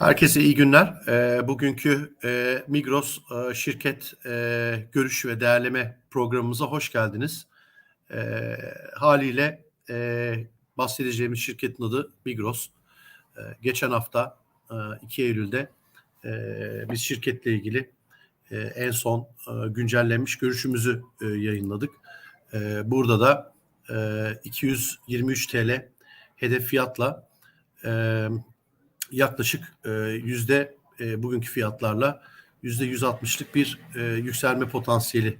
Herkese iyi günler. E, bugünkü e, Migros e, şirket e, görüş ve değerleme programımıza hoş geldiniz. E, haliyle bahsedeceğimiz şirketin adı Migros. E, geçen hafta e, 2 Eylül'de biz şirketle ilgili en son güncellenmiş görüşümüzü yayınladık. Burada da e, 223 TL hedef fiyatla yaklaşık e, yüzde e, bugünkü fiyatlarla yüzde 160'lık bir e, yükselme potansiyeli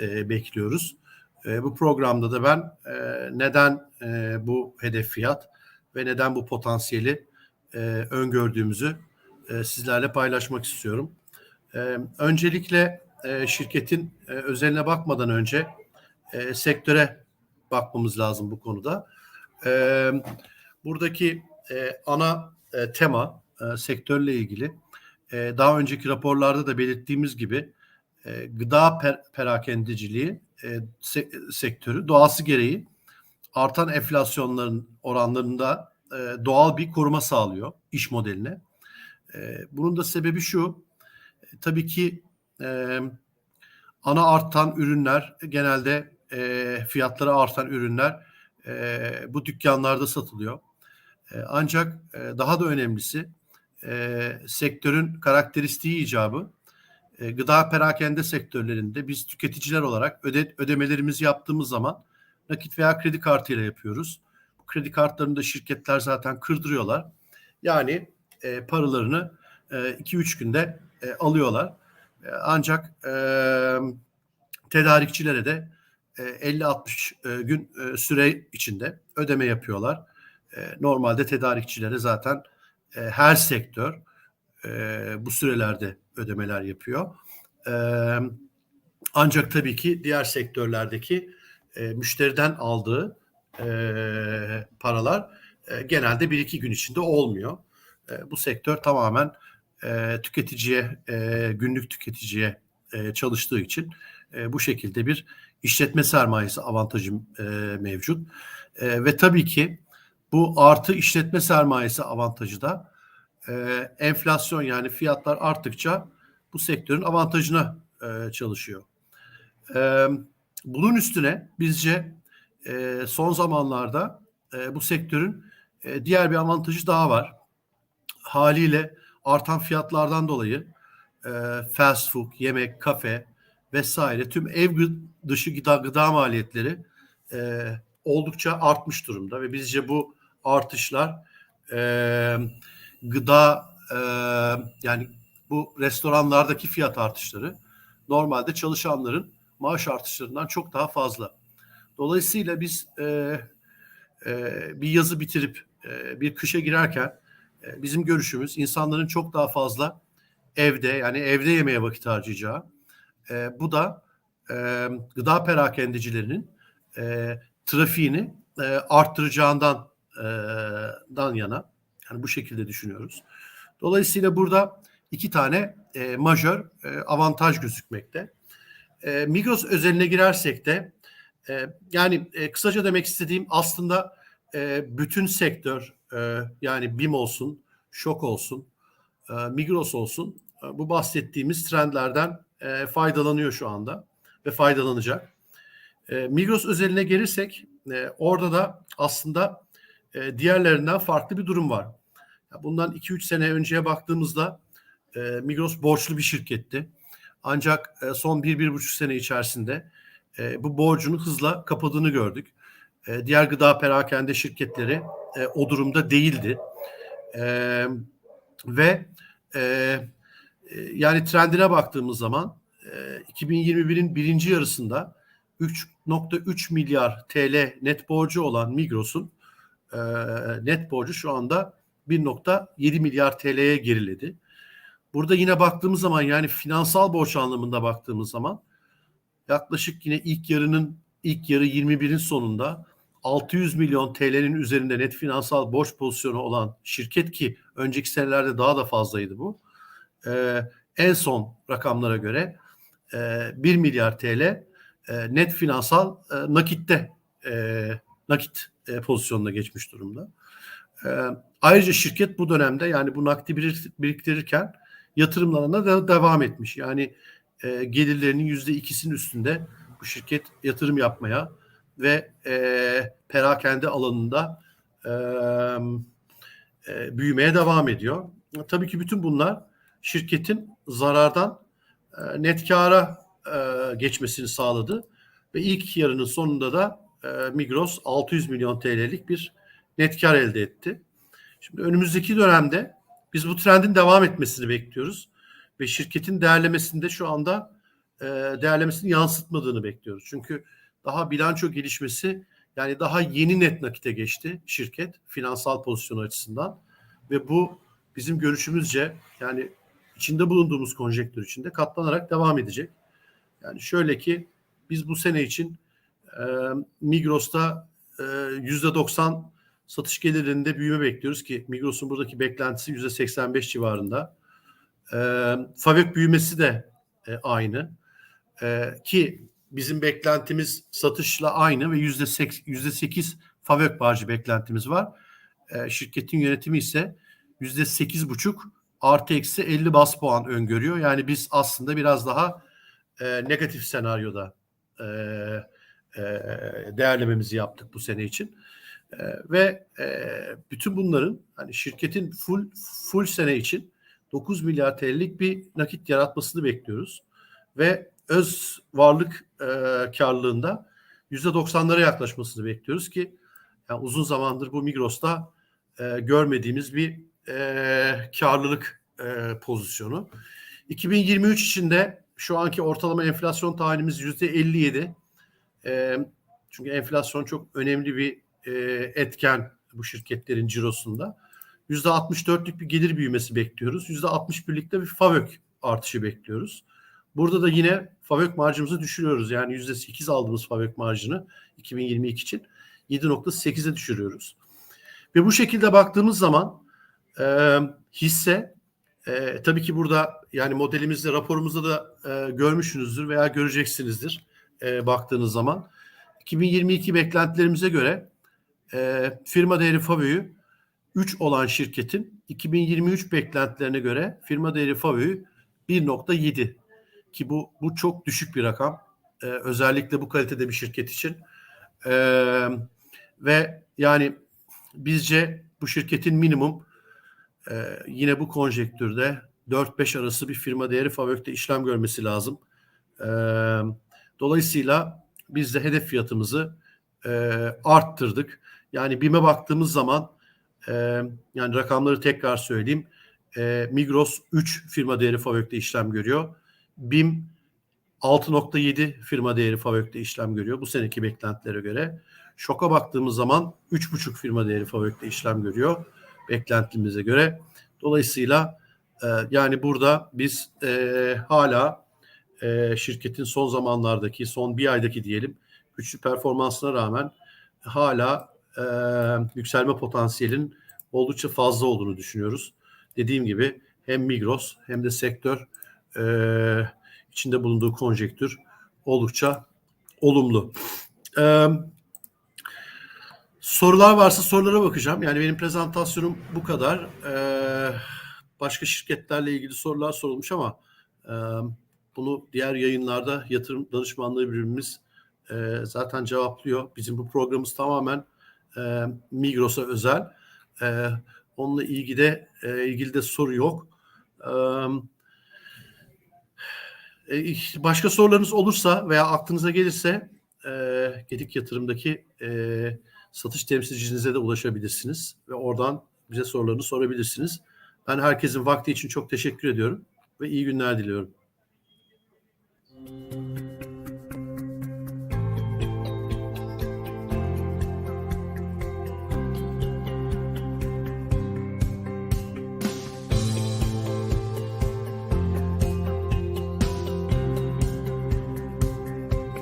bekliyoruz. Bu programda da ben neden bu hedef fiyat ve neden bu potansiyeli öngördüğümüzü sizlerle paylaşmak istiyorum. Öncelikle şirketin özeline bakmadan önce sektöre bakmamız lazım bu konuda. Buradaki ana e, tema e, sektörle ilgili e, daha önceki raporlarda da belirttiğimiz gibi e, gıda per, perakendiciliği e, se, sektörü doğası gereği artan enflasyonların oranlarında e, doğal bir koruma sağlıyor iş modeline. E, bunun da sebebi şu, e, tabii ki e, ana artan ürünler genelde e, fiyatları artan ürünler e, bu dükkanlarda satılıyor. E, ancak e, daha da önemlisi e, sektörün karakteristiği icabı gıda perakende sektörlerinde biz tüketiciler olarak öde, ödemelerimizi yaptığımız zaman nakit veya kredi kartıyla yapıyoruz. Bu kredi kartlarını da şirketler zaten kırdırıyorlar. Yani e, paralarını 2-3 e, günde e, alıyorlar. E, ancak e, tedarikçilere de e, 50-60 e, gün e, süre içinde ödeme yapıyorlar. E, normalde tedarikçilere zaten e, her sektör e, bu sürelerde ödemeler yapıyor. E, ancak tabii ki diğer sektörlerdeki e, müşteriden aldığı e, paralar e, genelde bir iki gün içinde olmuyor. E, bu sektör tamamen e, tüketiciye, e, günlük tüketiciye e, çalıştığı için e, bu şekilde bir işletme sermayesi avantajı e, mevcut. E, ve tabii ki bu artı işletme sermayesi avantajı da e, enflasyon yani fiyatlar arttıkça bu sektörün avantajına e, çalışıyor. E, bunun üstüne bizce e, son zamanlarda e, bu sektörün e, diğer bir avantajı daha var. Haliyle artan fiyatlardan dolayı e, fast food, yemek, kafe vesaire tüm ev dışı gıda, gıda maliyetleri e, oldukça artmış durumda ve bizce bu artışlar e, gıda e, yani bu restoranlardaki fiyat artışları normalde çalışanların maaş artışlarından çok daha fazla. Dolayısıyla biz e, e, bir yazı bitirip e, bir kışa girerken e, bizim görüşümüz insanların çok daha fazla evde yani evde yemeye vakit harcayacağı. E, bu da e, gıda perakendecilerinin e, trafiğini e, arttıracağından dan yana. Yani bu şekilde düşünüyoruz. Dolayısıyla burada iki tane e, majör e, avantaj gözükmekte. E, Migros özeline girersek de e, yani e, kısaca demek istediğim aslında e, bütün sektör e, yani BİM olsun, Şok olsun, e, Migros olsun e, bu bahsettiğimiz trendlerden e, faydalanıyor şu anda ve faydalanacak. E, Migros özeline gelirsek e, orada da aslında e, diğerlerinden farklı bir durum var. Bundan 2-3 sene önceye baktığımızda e, Migros borçlu bir şirketti. Ancak e, son 1-1,5 sene içerisinde e, bu borcunu hızla kapadığını gördük. E, diğer gıda perakende şirketleri e, o durumda değildi. E, ve e, e yani trendine baktığımız zaman e, 2021'in birinci yarısında 3.3 milyar TL net borcu olan Migros'un e, net borcu şu anda 1.7 milyar TL'ye geriledi. Burada yine baktığımız zaman yani finansal borç anlamında baktığımız zaman yaklaşık yine ilk yarının ilk yarı 21'in sonunda 600 milyon TL'nin üzerinde net finansal borç pozisyonu olan şirket ki önceki senelerde daha da fazlaydı bu. Ee, en son rakamlara göre e, 1 milyar TL e, net finansal e, nakitte e, nakit e, pozisyonuna geçmiş durumda. E, ayrıca şirket bu dönemde yani bu nakdi biriktirirken yatırımlarına da devam etmiş. Yani e, gelirlerinin yüzde ikisinin üstünde bu şirket yatırım yapmaya ve e, perakende alanında e, e, büyümeye devam ediyor. Tabii ki bütün bunlar şirketin zarardan e, net kara e, geçmesini sağladı ve ilk yarının sonunda da e, Migros 600 milyon TL'lik bir net kar elde etti. Şimdi önümüzdeki dönemde biz bu trendin devam etmesini bekliyoruz ve şirketin değerlemesinde şu anda e, değerlemesini yansıtmadığını bekliyoruz. Çünkü daha bilanço gelişmesi yani daha yeni net nakite geçti şirket finansal pozisyonu açısından ve bu bizim görüşümüzce yani içinde bulunduğumuz konjektür içinde katlanarak devam edecek. Yani şöyle ki biz bu sene için e, Migros'ta yüzde 90 satış gelirlerinde büyüme bekliyoruz ki Migros'un buradaki beklentisi yüzde 85 civarında. E, Favök büyümesi de e, aynı. E, ki bizim beklentimiz satışla aynı ve yüzde yüzde sekiz Favök barcı beklentimiz var. E, şirketin yönetimi ise yüzde sekiz buçuk artı eksi 50 bas puan öngörüyor. Yani biz aslında biraz daha e, negatif senaryoda e, e, değerlememizi yaptık bu sene için. E, ve e, bütün bunların hani şirketin full full sene için 9 milyar TL'lik bir nakit yaratmasını bekliyoruz. Ve öz varlık karlılığında %90'lara yaklaşmasını bekliyoruz ki yani uzun zamandır bu Migros'ta e, görmediğimiz bir e, karlılık e, pozisyonu. 2023 içinde şu anki ortalama enflasyon tahminimiz yüzde 57. E, çünkü enflasyon çok önemli bir e, etken bu şirketlerin cirosunda. Yüzde 64'lük bir gelir büyümesi bekliyoruz. Yüzde 61'likte bir FAVÖK artışı bekliyoruz. Burada da yine FAVÖK marjımızı düşürüyoruz. Yani yüzde 8 aldığımız FAVÖK marjını 2022 için 7.8'e düşürüyoruz. Ve bu şekilde baktığımız zaman e, hisse e, tabii ki burada yani modelimizde raporumuzda da e, görmüşsünüzdür veya göreceksinizdir e, baktığınız zaman. 2022 beklentilerimize göre e, firma değeri FAVÖ'yü 3 olan şirketin 2023 beklentilerine göre firma değeri FAVÖ'yü 1.7 ki bu bu çok düşük bir rakam. E, özellikle bu kalitede bir şirket için. E, ve yani bizce bu şirketin minimum e, yine bu konjektürde 4-5 arası bir firma değeri FAVÖK'te işlem görmesi lazım. E, dolayısıyla biz de hedef fiyatımızı e, arttırdık. Yani BİM'e baktığımız zaman e, yani rakamları tekrar söyleyeyim. E, Migros 3 firma değeri FAVÖK'te işlem görüyor. BİM 6.7 firma değeri FAVÖK'te işlem görüyor bu seneki beklentilere göre. Şoka baktığımız zaman 3.5 firma değeri FAVÖK'te işlem görüyor beklentimize göre. Dolayısıyla e, yani burada biz e, hala e, şirketin son zamanlardaki, son bir aydaki diyelim güçlü performansına rağmen hala e, yükselme potansiyelin oldukça fazla olduğunu düşünüyoruz. Dediğim gibi hem Migros hem de sektör e, içinde bulunduğu konjektür oldukça olumlu. E, sorular varsa sorulara bakacağım. Yani benim prezentasyonum bu kadar. E, başka şirketlerle ilgili sorular sorulmuş ama e, bunu diğer yayınlarda yatırım danışmanlığı birimimiz e, zaten cevaplıyor. Bizim bu programımız tamamen e, Migros'a özel. E, onunla ilgili e, ilgili de soru yok. E, başka sorularınız olursa veya aklınıza gelirse e, Gedik Yatırım'daki e, satış temsilcinize de ulaşabilirsiniz ve oradan bize sorularını sorabilirsiniz. Ben herkesin vakti için çok teşekkür ediyorum ve iyi günler diliyorum. Thank you.